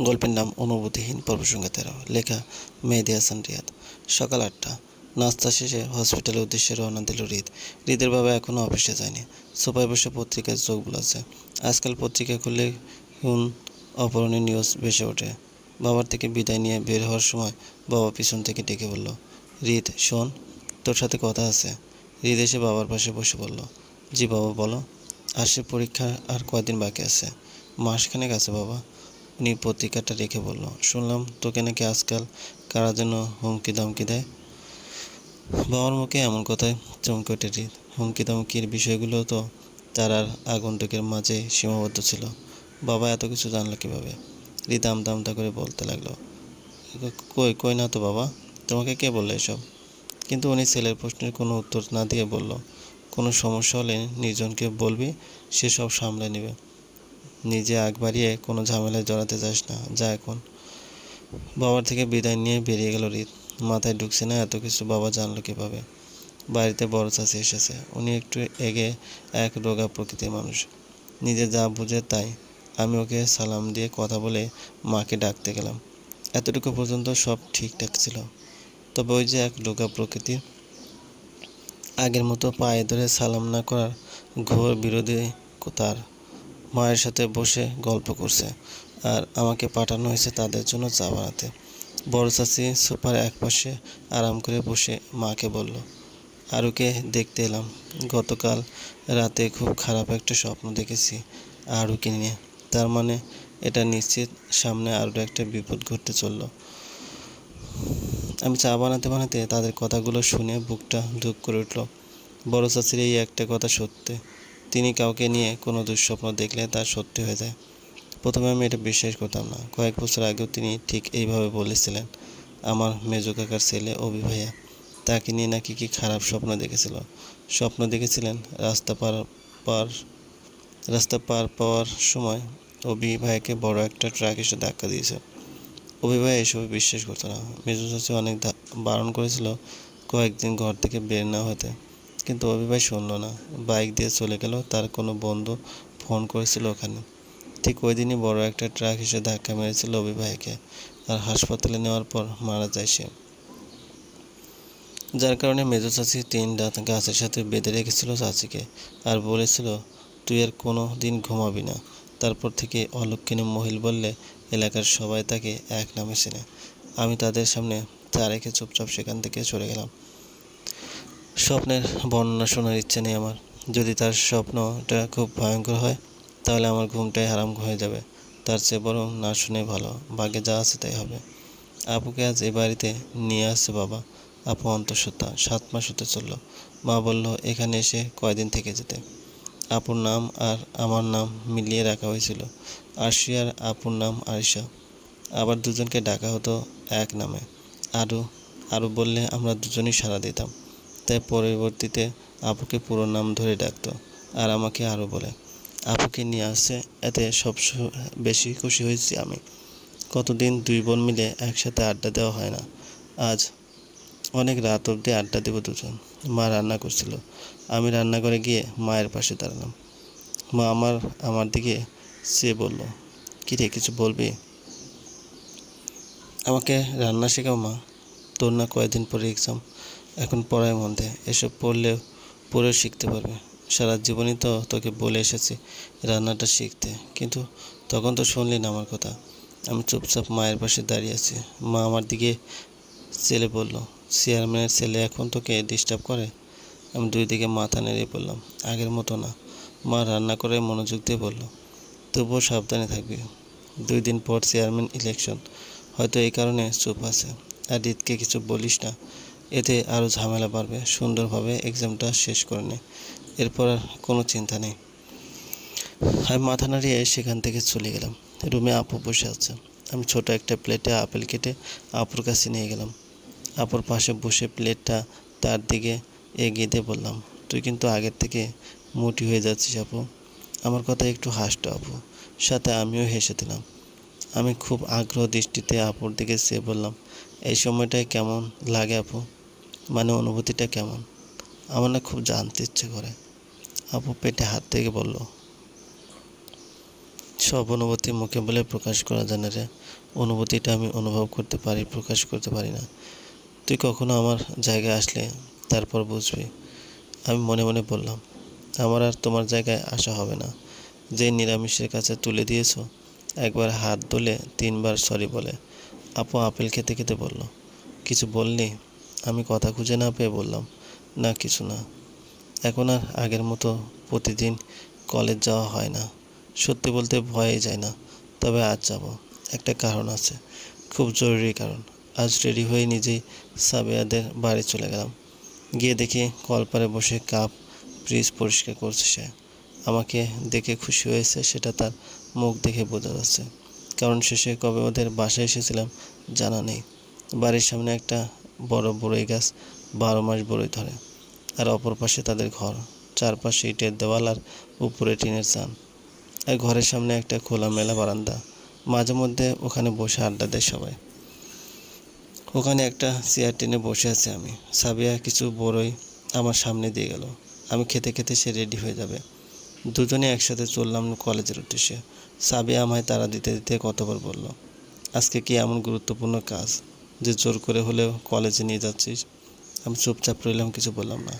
গল্পের নাম অনুভূতিহীন পর্বসংখ্যা তেরো লেখা মেহেদি হাসান রিয়াদ। সকাল আটটা। নাস্তা শেষে হসপিটালের উদ্দেশ্যে রওনা দিল হৃদ। হৃদের বাবা এখনও অফিসে যায়নি। সোফায় বসে পত্রিকায় চোখ বুলাচ্ছে আজকাল পত্রিকা খুললে কোন অপরণীয় নিউজ ভেসে ওঠে। বাবার থেকে বিদায় নিয়ে বের হওয়ার সময় বাবা পিছন থেকে ডেকে বলল, হৃদ, শোন, তোর সাথে কথা আছে। হৃদ এসে বাবার পাশে বসে বলল, জি বাবা, বলো, আর সে পরীক্ষা আর কয়দিন বাকি আছে? মাসখানেক আছে বাবা। উনি পত্রিকাটা রেখে বলল, শুনলাম তোকে নাকি আজকাল কারা যেন হুমকি ধমকি দেয়? বাবার মুখে এমন কথায় চমকে ওঠে হুমকি ধমকির বিষয়গুলো তো তার আর আগন্তুকের মাঝে সীমাবদ্ধ ছিল। বাবা এত কিছু জানলো কীভাবে? হৃদ আমতা আমতা করে বলতে লাগল, কই কই না তো বাবা? তোমাকে কে বলল এসব? কিন্তু উনি ছেলের প্রশ্নের কোনো উত্তর না দিয়ে বলল, কোনো সমস্যা হলে নির্জনকে বলবি, সে সব সামলে নেবে। নিজে আগ বাড়িয়ে কোনো ঝামেলায় জড়াতে চাস না, যা এখন। বাবার থেকে বিদায় নিয়ে বেরিয়ে গেল রিত। মাথায় ঢুকছে না এত কিছু, বাবা জানলো কীভাবে। বাড়িতে বড় চাষি এসেছে। উনি একটু এগে এক রোগা প্রকৃতির মানুষ। নিজে যা বুঝে তাই। আমি ওকে সালাম দিয়ে কথা বলে মাকে ডাকতে গেলাম। এতটুকু পর্যন্ত সব ঠিকঠাক ছিল। তবে ওই যে এক রোগা প্রকৃতির আগের মতো পায়ে ধরে সালাম না করার ঘোর বিরোধী তার। মায়ের সাথে বসে গল্প করছে আর আমাকে পাঠানো হয়েছে তাদের জন্য চা বানাতে। বড় চাচি সোফার এক পাশে আরাম করে বসে মাকে বলল, আরুকে দেখতে এলাম। গতকাল রাতে খুব খারাপ একটা স্বপ্ন দেখেছি আরুকে নিয়ে। তার মানে এটা নিশ্চিত সামনে আরও একটা বিপদ ঘটতে চলল। আমি চা বানাতে বানাতে তাদের কথাগুলো শুনে বুকটা ধুক করে উঠল। বড় চাচির এই একটা কথা সত্যি। তিনি কাউকে নিয়ে কোনো দুঃস্বপ্ন দেখলে তা সত্যি হয়ে যায়। প্রথমে আমি এটা বিশ্বাস করতাম না। কয়েক বছর আগেও তিনি ঠিক এইভাবে বলেছিলেন, আমার মেজো কাকার ছেলে অভি ভাইয়া তাকে নিয়ে নাকি কি খারাপ স্বপ্ন দেখেছিল? স্বপ্ন দেখেছিলেন রাস্তা পার পার, রাস্তা পার পাওয়ার সময় অভি ভাইয়াকে বড় একটা ট্রাক এসে ধাক্কা দিয়েছে। অভি ভাই এসবে বিশ্বাস করতো না। মেজো চাচি অনেক বারণ করেছিল কয়েকদিন ঘর থেকে বের না হতে। কিন্তু অভি ভাই শুনলো না। বাইক দিয়ে চলে গেল, তার কোনো বন্ধু ফোন করেছিল ওখানে। ঠিক ওই দিনই বড় একটা ট্রাক এসে ধাক্কা মেরেছিল অভি ভাইকে আর হাসপাতালে নেওয়ার পর মারা যায় সে। যার কারণে মেজো চাচি তিন রাত গাছের সাথে বেঁধে রেখেছিল চাচিকে আর বলেছিল, তুই আর কোনো দিন ঘুমাবি না। তারপর থেকে অলক্ষিনী মহিল বললে, এলাকার সবাই তাকে এক নামে চেনে। আমি তাদের সামনে চা রেখে চুপচাপ সেখান থেকে চলে গেলাম। স্বপ্নের বর্ণনা শোনার ইচ্ছে নেই আমার। যদি তার স্বপ্নটা খুব ভয়ঙ্কর হয়, তাহলে আমার ঘুমটাই হারাম হয়ে যাবে। তার চেয়ে বরং না শুনে ভালো। ভাগ্যে যা আছে তাই হবে। আপুকে আজ এ বাড়িতে নিয়ে আসছে বাবা। আপু অন্তঃসত্ত্বা সাত মাস হতে চলল। মা বলল, এখানে এসে কয়দিন থেকে যেতে? আপুর নাম আর আমার নাম মিলিয়ে রাখা হয়েছিল। আর আপুর নাম আরিশা। আবার দুজনকে ডাকা হতো এক নামে। আরু আরু বললে, আমরা দুজনই সাড়া দিতাম। তাই পরবর্তীতে আপুকে পুরো নাম ধরে ডাকতো আর আমাকে আরও বলে, আপুকে নিয়ে আসছে এতে সব বেশি খুশি হয়েছি আমি। কতদিন দুই বোন মিলে একসাথে আড্ডা দেওয়া হয় না। আজ অনেক রাত অবধি আড্ডা দেবো দুজন। মা রান্না করছিল। আমি রান্নাঘরে গিয়ে মায়ের পাশে দাঁড়ালাম। মা আমার আমার দিকে সে বলল কী রে কিছু বলবি? আমাকে রান্না শেখাও মা। তোর না কয়েকদিন পরে এক্সাম এখন পড়ায় মন এসব পড়লেও পড়েও শিখতে পারবে। সারা জীবনই তো তোকে বলে এসেছি রান্নাটা শিখতে। কিন্তু তখন তো শুনলি না আমার কথা। আমি চুপচাপ মায়ের পাশে দাঁড়িয়ে আছি। মা আমার দিকে ছেলে বলল, চেয়ারম্যানের ছেলে এখন তোকে ডিস্টার্ব করে? আমি দুই দিকে মাথা নেড়ে বললাম, আগের মতো না। মা রান্না করে মনোযোগ দিয়ে বলল, তবুও সাবধানে থাকবি। দুই দিন পর চেয়ারম্যান ইলেকশন হয়তো এই কারণে চুপ আছে। আর রিতকে কিছু বলিস না। এতে আরও ঝামেলা বাড়বে। সুন্দরভাবে এক্সামটা শেষ করে নে। এরপর আর কোনো চিন্তা নেই। আমি মাথা নাড়িয়ে সেখান থেকে চলে গেলাম। রুমে আপু বসে আছে। আমি ছোট একটা প্লেটে আপেল কেটে আপুর কাছে নিয়ে গেলাম। আপুর পাশে বসে প্লেটটা তার দিকে এগিয়ে দিয়ে বললাম, তুই কিন্তু আগের থেকে মোটি হয়ে যাচ্ছিস আপু। আমার কথা একটু হাসতো আপু। সাথে আমিও হেসে দিলাম। আমি খুব আগ্রহ দৃষ্টিতে আপুর দিকে চেয়ে বললাম, এই সময়টায় কেমন লাগে আপু? মানে অনুভূতিটা কেমন? আমার না খুব জানতে ইচ্ছে করে। আপু পেটে হাত থেকে বলল, সব অনুভূতি মুখে বলে প্রকাশ করা যায় না রে। অনুভূতিটা আমি অনুভব করতে পারি, প্রকাশ করতে পারি না। তুই কখনো আমার জায়গায় আসলে তারপর বুঝবি। আমি মনে মনে বললাম, আমার আর তোমার জায়গায় আসা হবে না। যে নিরামিষের কাছে তুলে দিয়েছ, একবার হাত ধুলে তিনবার সরি বলে। আপু আপেল খেতে খেতে বলল, কিছু বললি? আমি কথা খুঁজে না পেয়ে বললাম, না, কিছু না। এখন আর আগের মতো প্রতিদিন কলেজ যাওয়া হয় না। সত্যি বলতে ভয়ে যায় না। তবে আজ যাব। একটা কারণ আছে। খুব জরুরি কারণ। আজ রেডি হয়ে নিজেই সাবিয়াদের বাড়ি চলে গেলাম। গিয়ে দেখি কলপারে বসে কাপ ফ্রিজ পরিষ্কার করছে সে। আমাকে দেখে খুশি হয়েছে, সেটা তার মুখ দেখে বোঝা যাচ্ছে। কারণ শেষে কবে ওদের বাসায় এসেছিলাম জানা নেই। বাড়ির সামনে একটা বড় বড়ই গাছ, বারো মাস বড়ই ধরে। আর অপর পাশে তাদের ঘর, চারপাশে ইটের দেওয়াল আর উপরে টিনের চান। আর ঘরের সামনে একটা খোলা মেলা বারান্দা, মাঝে মধ্যে ওখানে বসে আড্ডা দেয় সবাই। ওখানে একটা চেয়ার টেনে বসে আছি আমি। সাবিয়া কিছু বড়ই আমার সামনে দিয়ে গেল। আমি খেতে খেতে সে রেডি হয়ে যাবে। দুজনে একসাথে চললাম কলেজের উদ্দেশ্যে। সাবিয়া আমায় তারা দিতে দিতে কতবার বলল, আজকে কি এমন গুরুত্বপূর্ণ কাজ? যে জোর করে হলেও কলেজে নিয়ে যাচ্ছিস। আমি চুপচাপ রইলাম, কিছু বললাম না।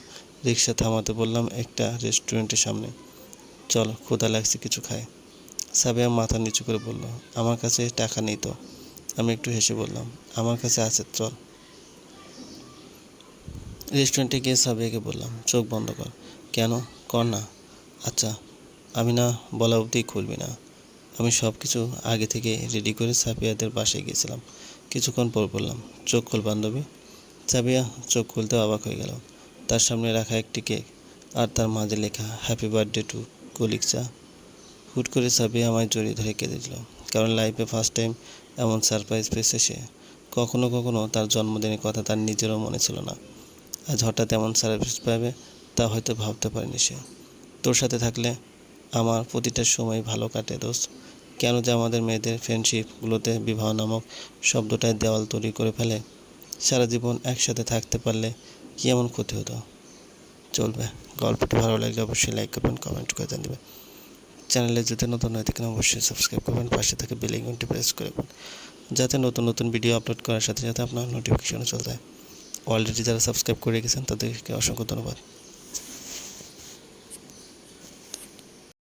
রিক্সা থামাতে বললাম একটা রেস্টুরেন্টের সামনে। চল, ক্ষুধা লাগছে, কিছু খাই। সাবিয়া মাথা নিচু করে বলল, আমার কাছে টাকা নেই তো? আমি একটু হেসে বললাম, আমার কাছে আছে, চল। রেস্টুরেন্টে গিয়ে সাবিয়াকে বললাম, চোখ বন্ধ কর। কেন? কর না। আচ্ছা আমি না বলা অবধি খুলবি না। আমি সব কিছু আগে থেকে রেডি করে সাবিয়াদের বাসায় গিয়েছিলাম। কিছুক্ষণ পর বললাম, চোখ খোল বান্ধবী। সাবিয়া চোখ খুলতে অবাক হয়ে গেল। তার সামনে রাখা একটি কেক আর তার মাঝে লেখা হ্যাপি বার্থডে টু কলিকচা হুট করে সাবিয়া আমায় জড়িয়ে ধরে কেঁদে দিল, কারণ লাইফে ফার্স্ট টাইম এমন সারপ্রাইজ পেয়েছে সে কখনো কখনো তার জন্মদিনের কথা তার নিজেরও মনে ছিল না। আজ হঠাৎ এমন সারপ্রাইজ পাবে তা হয়তো ভাবতে পারেনি সে। তোর সাথে থাকলে আমার প্রতিটা সময় ভালো কাটে দোস্ত। কেন যে আমাদের মেয়েদের ফ্রেন্ডশিপগুলোতে বিবাহ নামক শব্দটায় দেওয়াল তৈরি করে ফেলে? সারা জীবন একসাথে থাকতে পারলে কী এমন ক্ষতি হতো? চলবে। গল্পটি ভালো লাগলে অবশ্যই লাইক করবেন কমেন্ট করে জানবেন চ্যানেলে যদি নতুন হয়ে থাকেন অবশ্যই সাবস্ক্রাইব করবেন, পাশে থেকে বেল আইকনটি প্রেস করবেন যাতে নতুন নতুন ভিডিও আপলোড করার সাথে সাথে আপনার নোটিফিকেশনও চলে যায়। অলরেডি যারা সাবস্ক্রাইব করে রেখেছেন তাদেরকে অসংখ্য ধন্যবাদ।